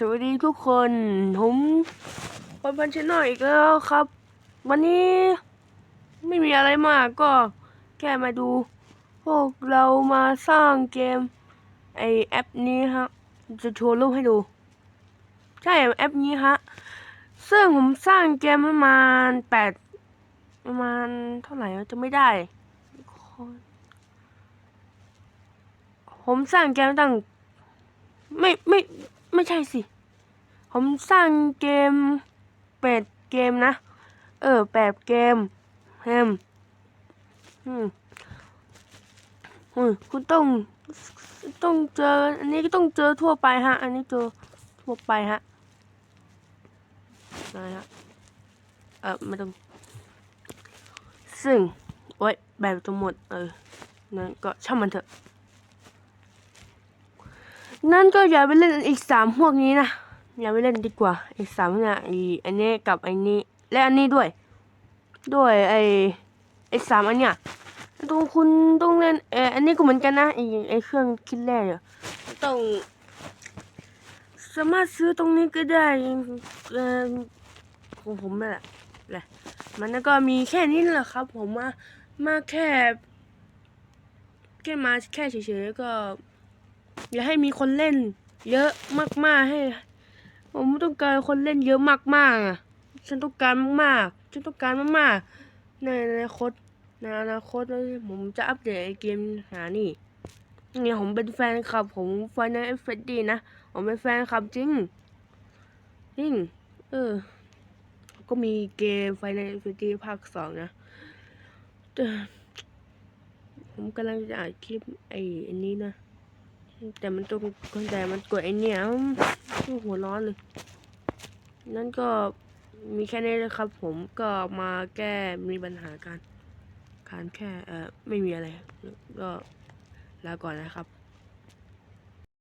สวัสดีทุกคนผมปันปันชแนลอีกแล้วครับ วันนี้ไม่มีอะไรมากก็แค่มาดู พวกเรามาสร้างเกม ไอแอปนี้ฮะ จะโชว์รูปให้ดู ใช่แอปนี้ฮะ ซึ่งผมสร้างเกมประมาณแปดประมาณเท่าไหร่จะไม่ได้ ผมสร้างเกมตั้งไม่ไม่ ไม่ใช่สิ ผมสร้างเกมแปดเกมนะ เออแปดเกมแฮมอืมอืมคุณต้องต้องเจอ อันนี้ก็ต้องเจอทั่วไปฮะ อันนี้เจอทั่วไปฮะอะไรฮะ เออไม่ต้อง ซึ่ง โอ๊ยแบบทั้งหมด เออนั่นก็ช่างมันเถอะ นั่นก็อย่าไปเล่นอีกสามพวกนี้นะอย่าไปเล่นดีกว่า อีกสามเนี่ยอีอันนี้กับไอันนี้ และอันนี้ด้วย ด้วยไอไอสามอันเนี่ยต้องคุณต้องเล่นเอออันนี้ก็เหมือนกันนะไอไอเครื่องคิดเลขเนี่ยต้องสามารถซื้อตรงนี้ก็ได้เออของผมนั่นแหละแหละมันก็มีแค่นี้แหละครับ ผมมามาแค่แค่มาแค่เฉยๆก็ อย่าให้มีคนเล่น เยอะมากๆให้ ผมต้องการคนเล่นเยอะมากๆอะฉันต้องการมากๆฉันต้องการมากๆในอนาคตในอนาคตแล้วผมจะอัปเดตเกมหานี่เนี่ยผมเป็นแฟนคลับผมแฟนในเฟดดี้นะผมเป็นแฟนคลับจริงจริงเออ ก็มีเกมไฟในเฟดดี้ภาคสองนะแต่ผมกำลังจะอัดคลิปไอ้อันนี้นะ แต่มันต้องแต่มันกดไอเนี่ยหัวร้อนเลย นั่นก็มีแค่นี้เลยครับผมก็มาแก้มีปัญหาการการแค่เออไม่มีอะไรก็ลาก่อนนะครับ